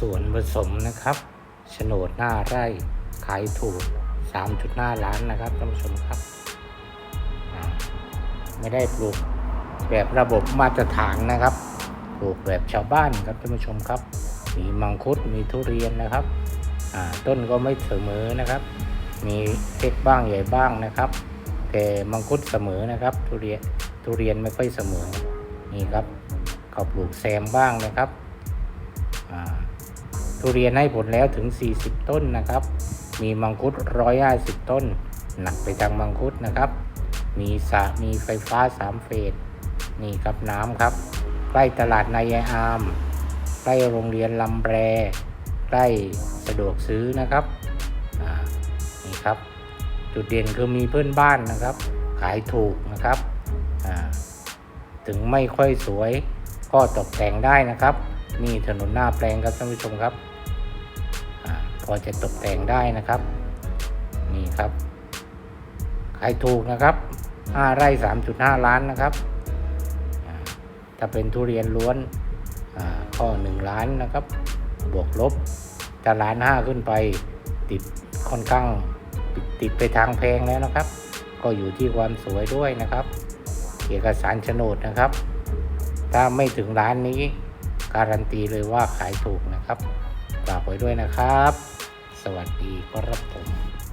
ส่วนผสมนะครับโฉนดหน้าไร่ขายถูก 3.5 ล้านนะครับท่านผู้ชมครับ ไม่ได้ปลูกแบบระบบมาตรฐานนะครับ ปลูกแบบชาวบ้านครับท่านผู้ชมครับ มีมังคุดมีทุเรียนนะครับอ่าต้นก็ไม่เสมอนะครับ มีเล็กบ้างใหญ่บ้างนะครับ แต่มังคุดเสมอนะครับ ทุเรียนทุเรียนไม่ค่อยเสมอ นี่ครับเขาปลูกแซมบ้างนะครับ ทุเรียนให้ผลแล้วถึง 40 ต้นนะครับ มีมังคุด 150 ต้น หนักไปทางมังคุดนะครับ มีสระมีไฟฟ้า 3 เฟส นี่ครับน้ำครับ ใกล้ตลาดนายอาม ใกล้โรงเรียนลำแรใกล้สะดวกซื้อนะครับอ่านี่ครับ จุดเด่นคือมีเพื่อนบ้านนะครับ ขายถูกนะครับอ่าถึงไม่ค่อยสวยก็ตกแต่งได้นะครับนี่ถนนหน้าแปลงครับท่านผู้ชมครับ อาพอจะตกแต่งได้นะครับ นี่ครับ ขายถูกนะครับ5ไร่3.5 ล้านนะครับ ถ้าเป็นทุเรียนล้วนอ่าก็1ล้านนะครับ บวกลบจะล้านห้าขึ้นไปติดค่อนข้างติดติดไปทางแพงแล้วนะครับ ก็อยู่ที่ความสวยด้วยนะครับ เอกสารโฉนดนะครับ ถ้าไม่ถึงร้านนี้ การันตีเลยว่าขายถูกนะครับฝากไว้ด้วยนะครับ สวัสดีครับผม